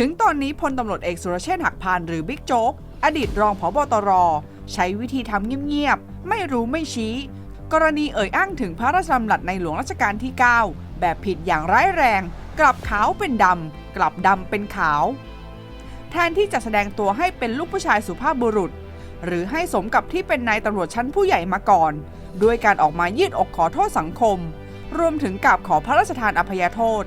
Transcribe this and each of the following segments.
ถึงตอนนี้พลตำรวจเอกสุรเชษฐ์หักพานหรือบิ๊กโจ๊ก อดีตรองผบตร ใช้วิธีทำเงียบๆ ไม่รู้ไม่ชี้ กรณีเอ่ยอ้างถึงพระราชดำรัสในหลวงรัชกาลที่ 9 แบบผิดอย่างร้ายแรง กลับขาวเป็นดำ กลับดำเป็นขาว แทนที่จะแสดงตัวให้เป็นลูกผู้ชายสุภาพบุรุษ หรือให้สมกับที่เป็นนายตำรวจชั้นผู้ใหญ่มาก่อน ด้วยการออกมายืดอกขอโทษสังคม รวมถึงกราบขอพระราชทานอภัยโทษ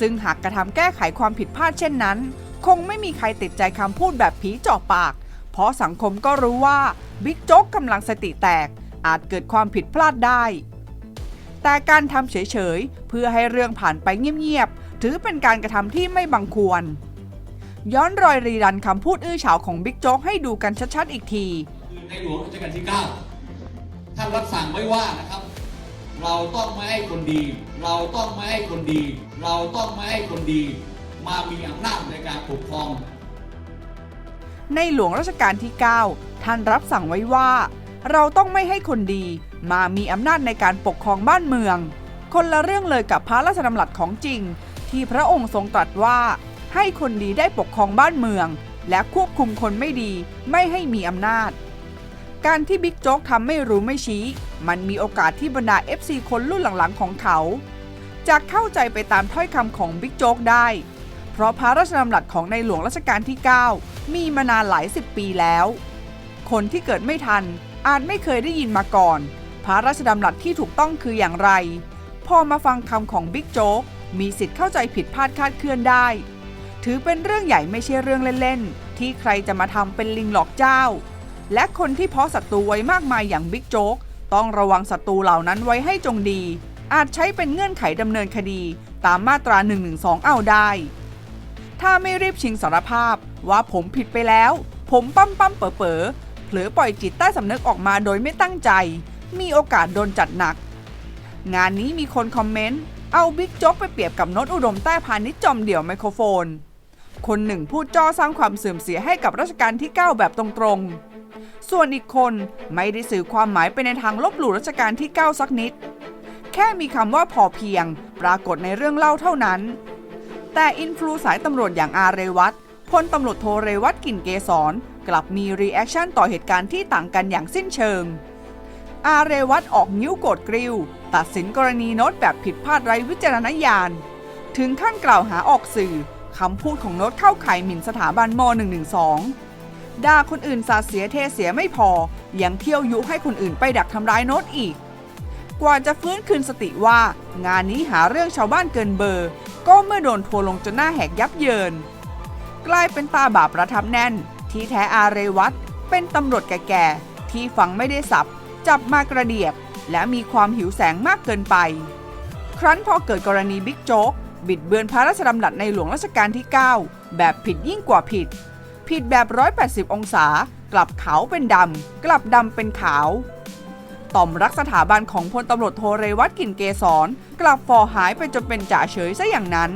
ซึ่งหากกระทำแก้ไขความผิดพลาดเช่นนั้น คงไม่มีใครติดใจคำพูดแบบผีเจาะปาก เพราะสังคมก็รู้ว่าบิ๊กโจ๊กกำลังสติแตก อาจเกิดความผิดพลาดได้ แต่การทำเฉยๆ เพื่อให้เรื่องผ่านไปเงียบๆ ถือเป็นการกระทำที่ไม่บังควร ย้อนรอยรีรันคำพูดอื้อฉาวของบิ๊กโจ๊กให้ดูกันชัดๆอีกทีในหลวงรัชกาลที่ 9 ท่านรับสั่งไว้ว่านะครับ เราต้องไม่ให้คนดี เราต้องไม่ให้คนดี เราต้องไม่ให้คนดี มามีอำนาจในการปกครอง ในหลวงรัชกาลที่ 9 ท่านรับสั่งไว้ว่า เราต้องไม่ให้คนดี มามีอำนาจในการปกครองบ้านเมือง คนละเรื่องเลยกับพระราชดำรัสของจริง ที่พระองค์ทรงตรัสว่า ให้คนดีได้ปกครองบ้านเมือง และควบคุมคนไม่ดีไม่ให้มีอำนาจ การที่บิ๊กโจ๊กทำไม่รู้ไม่ชี้ มันมีโอกาสที่บรรดา FC คนรุ่นหลังๆของเขา จะเข้าใจไปตามถ้อยคำของบิ๊กโจ๊กได้ เพราะพระราชดำรัสของในหลวงรัชกาลที่ 9 มีมานานหลายสิบปีแล้ว คนที่เกิดไม่ทันอาจไม่เคยได้ยินมาก่อน พระราชดำรัสที่ถูกต้องคืออย่างไร พอมาฟังคำของบิ๊กโจ๊กมีสิทธิ์เข้าใจผิดพลาดคาดเคลื่อนได้ ถือเป็นเรื่องใหญ่ไม่ใช่เรื่องเล่นๆที่ใครจะมาทำเป็นลิงหลอกเจ้า และคนที่เพาะศัตรูไว้มากมายอย่างบิ๊กโจ๊กต้องระวังศัตรูเหล่านั้นไว้ให้จงดี อาจใช้เป็นเงื่อนไขดำเนินคดีตามมาตรา 112 เอาได้ ถ้าไม่รีบชิงสารภาพว่าผมผิดไปแล้ว ผมปั้มปั้มเป๋อเป๋อเผลอปล่อยจิตใต้สำนึกออกมาโดยไม่ตั้งใจ มีโอกาสโดนจัดหนัก งานนี้มีคนคอมเมนต์ เอาบิ๊กโจ๊กไปเปรียบกับนตอุดมใต้พาณิชจอมเดี่ยวไมโครโฟน คนหนึ่งพูดจ้อสร้างความเสื่อมเสียให้กับรัชกาลที่ 9 แบบตรงๆ ส่วนอีกคนไม่ได้สื่อความหมายไปในทางลบหลู่รัชกาลที่ 9 สักนิด แค่มีคำว่าพอเพียงปรากฏในเรื่องเล่าเท่านั้น แต่อินฟลูสายตำรวจอย่างอาเรวัตพลตำรวจโทเรวัตกลิ่นเกษรกลับมีรีแอคชั่นต่อเหตุการณ์ที่ต่างกันอย่างสิ้นเชิง อาเรวัตออกนิ้วโกรธกริ้วตัดสินกรณีโน้ตแบบผิดพลาดไร้วิจารณญาณ ถึงขั้นกล่าวหาออกสื่อคำพูดของโน้ตเข้าข่ายหมิ่นสถาบันม .112 ด่าคนอื่นสาเสียเทเสียไม่พอ ยังเที่ยวยุให้คนอื่นไปดักทำร้ายโน้ตอีก กว่าจะฟื้นคืนสติว่า งานนี้หาเรื่องชาวบ้านเกินเบอร์ ก็เมื่อโดนทัวลงจนหน้าแหกยับเยิน กลายเป็นตาบาปประทับแน่น ที่แท้อาเรวัตเป็นตำรวจแก่ๆที่ฟังไม่ได้สับ จับมากระเดียดและมีความหิวแสงมากเกินไป ครั้นพอเกิดกรณีบิ๊กโจ๊กบิดเบือนพระราชดำรัสในหลวงรัชกาลที่ 9 แบบผิดยิ่งกว่าผิด ผิดแบบ 180 องศา กลับขาวเป็นดำ กลับดำเป็นขาว ต่อมรักสถาบันของพลตำรวจโทเรวัตกลิ่นเกษรกลับฟอหายไปจนเป็นจ่าเฉยซะอย่างนั้น